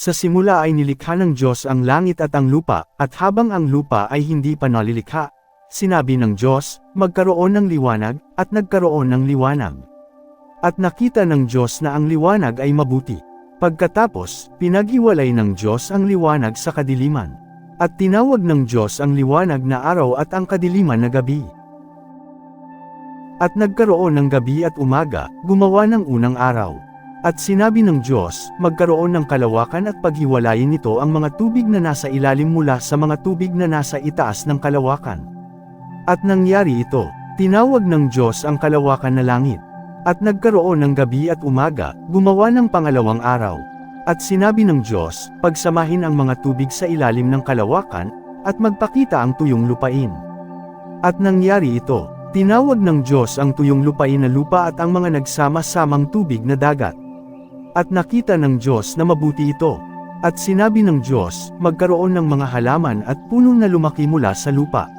Sa simula ay nilikha ng Diyos ang langit at ang lupa, at habang ang lupa ay hindi pa nalilikha, sinabi ng Diyos, magkaroon ng liwanag, at nagkaroon ng liwanag. At nakita ng Diyos na ang liwanag ay mabuti. Pagkatapos, pinaghiwalay ng Diyos ang liwanag sa kadiliman. At tinawag ng Diyos ang liwanag na araw at ang kadiliman na gabi. At nagkaroon ng gabi at umaga, gumawa ng unang araw. At sinabi ng Diyos, magkaroon ng kalawakan at paghiwalayin nito ang mga tubig na nasa ilalim mula sa mga tubig na nasa itaas ng kalawakan. At nangyari ito, tinawag ng Diyos ang kalawakan na langit. At nagkaroon ng gabi at umaga, gumawa ng pangalawang araw. At sinabi ng Diyos, pagsamahin ang mga tubig sa ilalim ng kalawakan, at magpakita ang tuyong lupain. At nangyari ito, tinawag ng Diyos ang tuyong lupain na lupa at ang mga nagsama-samang tubig na dagat. At nakita ng Diyos na mabuti ito. At sinabi ng Diyos, magkaroon ng mga halaman at puno na lumaki mula sa lupa.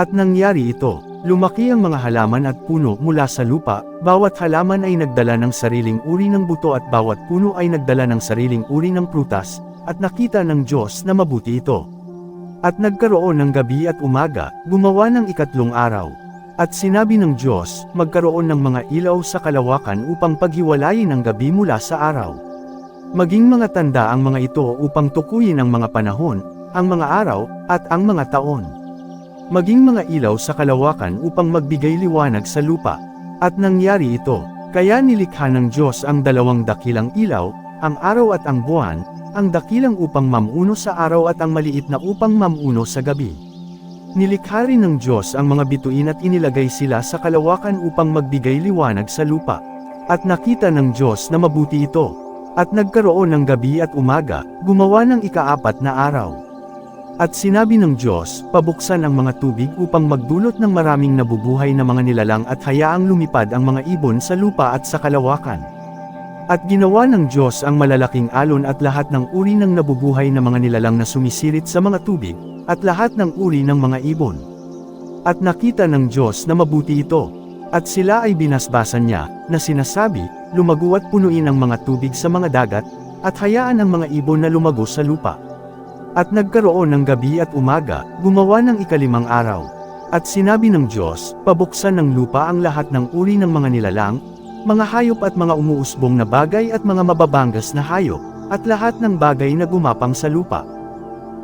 At nangyari ito, lumaki ang mga halaman at puno mula sa lupa, bawat halaman ay nagdala ng sariling uri ng buto at bawat puno ay nagdala ng sariling uri ng prutas, at nakita ng Diyos na mabuti ito. At nagkaroon ng gabi at umaga, gumawa ng ikatlong araw. At sinabi ng Diyos, magkaroon ng mga ilaw sa kalawakan upang paghiwalayin ang gabi mula sa araw. Maging mga tanda ang mga ito upang tukuyin ang mga panahon, ang mga araw, at ang mga taon. Maging mga ilaw sa kalawakan upang magbigay liwanag sa lupa. At nangyari ito, kaya nilikha ng Diyos ang dalawang dakilang ilaw, ang araw at ang buwan, ang dakilang upang mamuno sa araw at ang maliit na upang mamuno sa gabi. Nilikha rin ng Diyos ang mga bituin at inilagay sila sa kalawakan upang magbigay liwanag sa lupa. At nakita ng Diyos na mabuti ito. At nagkaroon ng gabi at umaga, gumawa ng ikaapat na araw. At sinabi ng Diyos, pabuksan ang mga tubig upang magdulot ng maraming nabubuhay na mga nilalang at hayaang lumipad ang mga ibon sa lupa at sa kalawakan. At ginawa ng Diyos ang malalaking alon at lahat ng uri ng nabubuhay na mga nilalang na sumisirit sa mga tubig, at lahat ng uri ng mga ibon. At nakita ng Diyos na mabuti ito. At sila ay binasbasan niya, na sinasabi, lumago at punuin ang mga tubig sa mga dagat, at hayaan ang mga ibon na lumago sa lupa. At nagkaroon ng gabi at umaga, gumawa ng ikalimang araw. At sinabi ng Diyos, pabuksan ng lupa ang lahat ng uri ng mga nilalang, mga hayop at mga umuusbong na bagay at mga mababangas na hayop, at lahat ng bagay na gumapang sa lupa.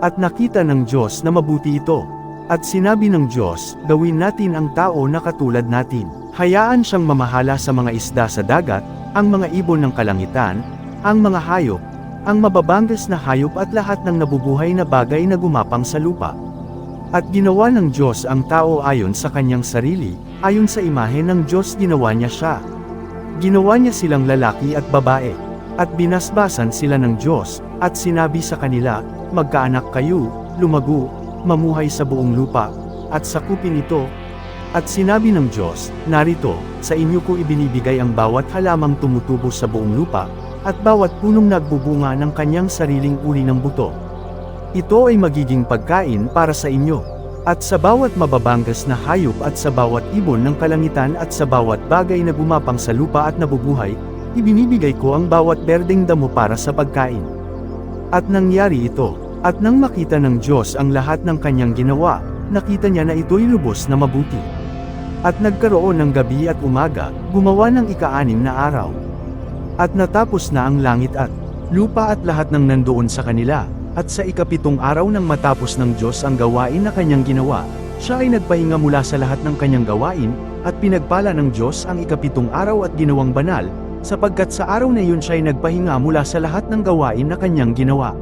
At nakita ng Diyos na mabuti ito. At sinabi ng Diyos, gawin natin ang tao na katulad natin. Hayaan siyang mamahala sa mga isda sa dagat, ang mga ibon ng kalangitan, ang mga hayop, ang mababangas na hayop at lahat ng nabubuhay na bagay na gumapang sa lupa. At ginawa ng Diyos ang tao ayon sa kanyang sarili, ayon sa imahe ng Diyos ginawa niya siya. Ginawa niya silang lalaki at babae, at binasbasan sila ng Diyos, at sinabi sa kanila, magkaanak kayo, lumago, mamuhay sa buong lupa, at sakupin ito. At sinabi ng Diyos, narito, sa inyo ko ibinibigay ang bawat halamang tumutubo sa buong lupa, at bawat punong nagbubunga ng kanyang sariling uri ng buto. Ito ay magiging pagkain para sa inyo. At sa bawat mababangas na hayop at sa bawat ibon ng kalangitan at sa bawat bagay na gumapang sa lupa at nabubuhay, ibinibigay ko ang bawat berdeng damo para sa pagkain. At nangyari ito, at nang makita ng Diyos ang lahat ng kanyang ginawa, nakita niya na ito'y lubos na mabuti. At nagkaroon ng gabi at umaga, gumawa ng ikaanim na araw. At natapos na ang langit at lupa at lahat ng nandoon sa kanila, at sa ikapitong araw nang matapos ng Diyos ang gawain na kanyang ginawa, siya ay nagpahinga mula sa lahat ng kanyang gawain, at pinagpala ng Diyos ang ikapitong araw at ginawang banal, sapagkat sa araw na iyon siya ay nagpahinga mula sa lahat ng gawain na kanyang ginawa.